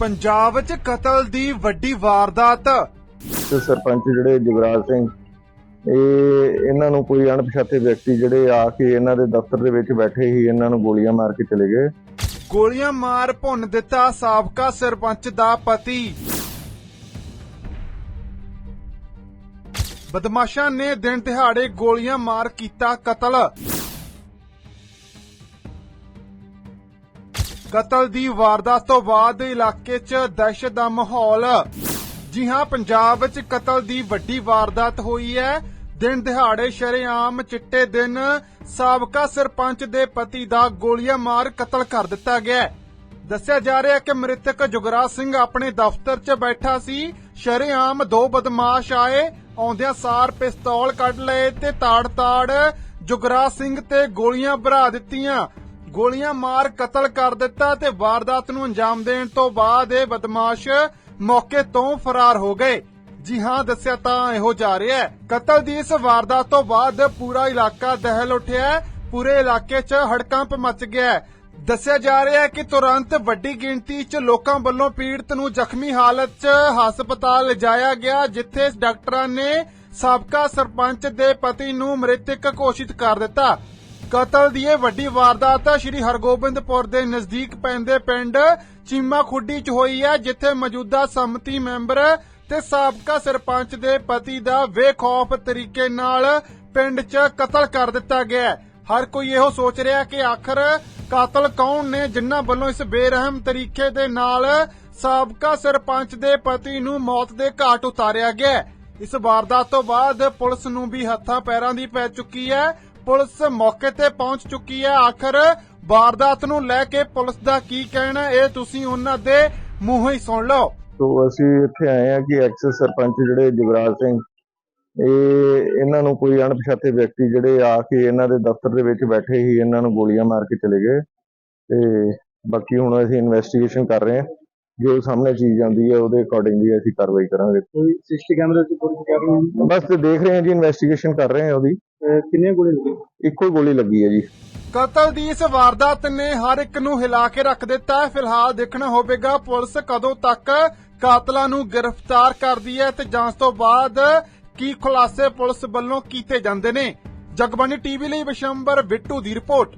ਪੰਜਾਬ 'ਚ ਕਤਲ ਦੀ ਵੱਡੀ ਵਾਰਦਾਤ। ਤੇ ਸਰਪੰਚ ਜਿਹੜੇ ਜਗਰਾਜ ਸਿੰਘ ਇਹ ਇਹਨਾਂ ਨੂੰ ਕੋਈ ਅਣਪਛਾਤੇ ਵਿਅਕਤੀ ਜਿਹੜੇ ਆ ਕੇ ਇਹਨਾਂ ਦੇ ਦਫ਼ਤਰ ਦੇ ਵਿੱਚ ਬੈਠੇ ਹੀ ਇਹਨਾਂ ਨੂੰ ਗੋਲੀਆਂ ਮਾਰ ਕੇ ਚਲੇ ਗਏ। ਗੋਲੀਆਂ ਮਾਰ ਭੁੰਨ ਦਿੱਤਾ ਸਾਬਕਾ ਸਰਪੰਚ ਦਾ ਪਤੀ। ਬਦਮਾਸ਼ਾਂ ਨੇ ਦਿਨ ਦਿਹਾੜੇ ਗੋਲੀਆਂ ਮਾਰ ਕੀਤਾ ਕਤਲ। ਕਤਲ ਦੀ ਵਾਰਦਾਤ ਤੋਂ ਬਾਅਦ ਇਲਾਕੇ 'ਚ ਦਹਿਸ਼ਤ ਦਾ ਮਾਹੌਲ। ਜੀ ਹਾਂ, ਪੰਜਾਬ 'ਚ ਕਤਲ ਦੀ ਵੱਡੀ ਵਾਰਦਾਤ ਹੋਈ ਹੈ। ਦਿਨ ਦਿਹਾੜੇ ਸ਼ਰੇਆਮ ਚਿੱਟੇ ਦਿਨ ਸਾਬਕਾ ਸਰਪੰਚ ਦੇ ਪਤੀ ਦਾ ਗੋਲੀਆਂ ਮਾਰ ਕਤਲ ਕਰ ਦਿੱਤਾ ਗਿਆ ਹੈ। ਦੱਸਿਆ ਜਾ ਰਿਹਾ ਹੈ ਕਿ ਮ੍ਰਿਤਕ ਜੁਗਰਾਜ ਸਿੰਘ ਆਪਣੇ ਦਫ਼ਤਰ 'ਚ ਬੈਠਾ ਸੀ। ਸ਼ਰੇਆਮ ਦੋ ਬਦਮਾਸ਼ ਆਏ, ਆਉਂਦਿਆਂ ਸਾਰ ਪਿਸਤੌਲ ਕੱਢ ਲਏ ਤੇ ਤਾੜ-ਤਾੜ ਜੁਗਰਾਜ ਸਿੰਘ ਤੇ ਗੋਲੀਆਂ ਭਰਾ ਦਿੱਤੀਆਂ। ਗੋਲੀਆਂ ਮਾਰ ਕਤਲ ਕਰ ਦਿੱਤਾ ਤੇ ਵਾਰਦਾਤ ਨੂੰ ਅੰਜਾਮ ਦੇਣ ਤੋਂ ਬਾਅਦ ਇਹ ਬਦਮਾਸ਼ ਮੌਕੇ ਤੋਂ ਫਰਾਰ ਹੋ ਗਏ। ਜੀ ਹਾਂ, ਦੱਸਿਆ ਤਾਂ ਇਹੋ ਜਾ ਰਿਹਾ ਹੈ। ਕਤਲ ਦੀ ਇਸ ਵਾਰਦਾਤ ਤੋਂ ਬਾਅਦ ਪੂਰਾ ਇਲਾਕਾ ਦਹਿਲ ਉੱਠਿਆ ਪੂਰੇ ਇਲਾਕੇ 'ਚ ਹੜਕੰਪ ਮਚ ਗਿਆ ਦੱਸਿਆ ਜਾ ਰਿਹਾ ਹੈ ਕਿ ਤੁਰੰਤ ਵੱਡੀ ਗਿਣਤੀ 'ਚ ਲੋਕਾਂ ਵੱਲੋਂ ਪੀੜਤ ਨੂੰ ਜ਼ਖਮੀ ਹਾਲਤ 'ਚ ਹਸਪਤਾਲ ਲਿਜਾਇਆ ਗਿਆ, ਜਿੱਥੇ ਡਾਕਟਰਾਂ ਨੇ ਸਾਬਕਾ ਸਰਪੰਚ ਦੇ ਪਤੀ ਨੂੰ ਮ੍ਰਿਤਕ ਘੋਸ਼ਿਤ ਕਰ ਦਿੱਤਾ। ਕਤਲ ਦੀ ਇਹ ਵੱਡੀ ਵਾਰਦਾਤ ਸ਼੍ਰੀ ਹਰਗੋਬਿੰਦਪੁਰ ਦੇ ਨਜ਼ਦੀਕ ਪੈਂਦੇ ਪਿੰਡ ਚੀਮਾ ਖੁੱਡੀ 'ਚ ਹੋਈ ਹੈ, ਜਿੱਥੇ ਮੌਜੂਦਾ ਸੰਮਤੀ ਮੈਂਬਰ ਤੇ ਸਾਬਕਾ ਸਰਪੰਚ ਦੇ ਪਤੀ ਦਾ ਬੇਖੌਫ ਤਰੀਕੇ ਨਾਲ ਪਿੰਡ 'ਚ ਕਤਲ ਕਰ ਦਿੱਤਾ ਗਿਆ ਹਰ ਕੋਈ ਇਹੋ ਸੋਚ ਰਿਹਾ ਕਿ ਆਖਰ ਕਾਤਲ ਕੌਣ ਨੇ, ਜਿਨ੍ਹਾਂ ਵੱਲੋਂ ਇਸ ਬੇਰਹਿਮ ਤਰੀਕੇ ਦੇ ਨਾਲ ਸਾਬਕਾ ਸਰਪੰਚ ਦੇ ਪਤੀ ਨੂੰ ਮੌਤ ਦੇ ਘਾਟ ਉਤਾਰਿਆ ਗਿਆ ਇਸ ਵਾਰਦਾਤ ਤੋਂ ਬਾਅਦ ਪੁਲਿਸ ਨੂੰ ਵੀ ਹੱਥਾਂ ਪੈਰਾਂ ਦੀ ਪੈ ਚੁੱਕੀ ਹੈ। ਪੁਲਿਸ ਮੌਕੇ ਤੇ ਪਹੁੰਚ ਚੁੱਕੀ ਹੈ। ਆਖਰ ਵਾਰਦਾਤ ਨੂੰ ਲੈ ਕੇ ਪੁਲਿਸ ਦਾ ਕੀ ਕਹਿਣਾ ਇਹ ਤੁਸੀਂ ਉਹਨਾਂ ਦੇ ਮੂੰਹੋਂ ਹੀ ਸੁਣ ਲਓ। ਸੋ ਅਸੀਂ ਇੱਥੇ ਆਏ ਆ ਕਿ ਐਕਸ ਸਰਪੰਚ ਜਿਹੜੇ ਜਗਰਾਜ ਸਿੰਘ ਇਹ ਇਹਨਾਂ ਨੂੰ ਕੋਈ ਅਣਪਛਾਤੇ ਵਿਅਕਤੀ ਜਿਹੜੇ ਆ ਕੇ ਇਹਨਾਂ ਦੇ ਦਫ਼ਤਰ ਦੇ ਵਿੱਚ ਬੈਠੇ ਹੀ ਇਹਨਾਂ ਨੂੰ ਗੋਲੀਆਂ ਮਾਰ ਕੇ ਚਲੇ ਗਏ। ਤੇ ਬਾਕੀ ਹੁਣ ਅਸੀਂ ਇਨਵੈਸਟੀਗੇਸ਼ਨ ਕਰ ਰਹੇ ਹਾਂ। ਜੋ ਸਾਹਮਣੇ ਚੀਜ਼ ਆਉਂਦੀ ਹੈ ਉਹਦੇ ਅਕੋਰਡਿੰਗਲੀ ਅਸੀਂ ਕਾਰਵਾਈ ਕਰਾਂਗੇ। ਕੋਈ ਸਿਸਟੀ ਕੈਮਰੇ ਚ ਪੁਲਿਸ ਕਰ ਰਹੀ ਹੈ? ਬਸ ਤੇ ਦੇਖ ਰਹੇ ਹਾਂ ਜੀ ਇਨਵੈਸਟੀਗੇਸ਼ਨ ਕਰ ਰਹੇ ਹਾਂ ਉਹਦੀ। ਅਹ ਕਿੰਨੀਆਂ ਗੋਲੀਆਂ ਲੱਗੀਆਂ? ਇੱਕੋ ਹੀ ਗੋਲੀ ਲੱਗੀ ਹੈ ਜੀ। ਕਤਲ ਦੀ ਇਸ ਵਾਰਦਾਤ ਨੇ ਹਰ ਇੱਕ ਨੂੰ ਹਿਲਾ ਕੇ ਰੱਖ ਦਿੱਤਾ ਹੈ। ਫਿਲਹਾਲ ਦੇਖਣਾ ਹੋਵੇਗਾ ਪੁਲਿਸ ਕਦੋਂ ਤੱਕ ਕਾਤਲਾਂ ਨੂੰ ਗ੍ਰਿਫਤਾਰ ਕਰਦੀ ਹੈ ਤੇ ਜਾਂਚ ਤੋਂ ਬਾਅਦ ਕੀ ਖੁਲਾਸੇ ਪੁਲਿਸ ਵੱਲੋਂ ਕੀਤੇ ਜਾਂਦੇ ਨੇ। ਜਗਬਾਣੀ ਟੀਵੀ ਲਈ ਵਿਸ਼ੰਬਰ ਬਿੱਟੂ ਦੀ ਰਿਪੋਰਟ।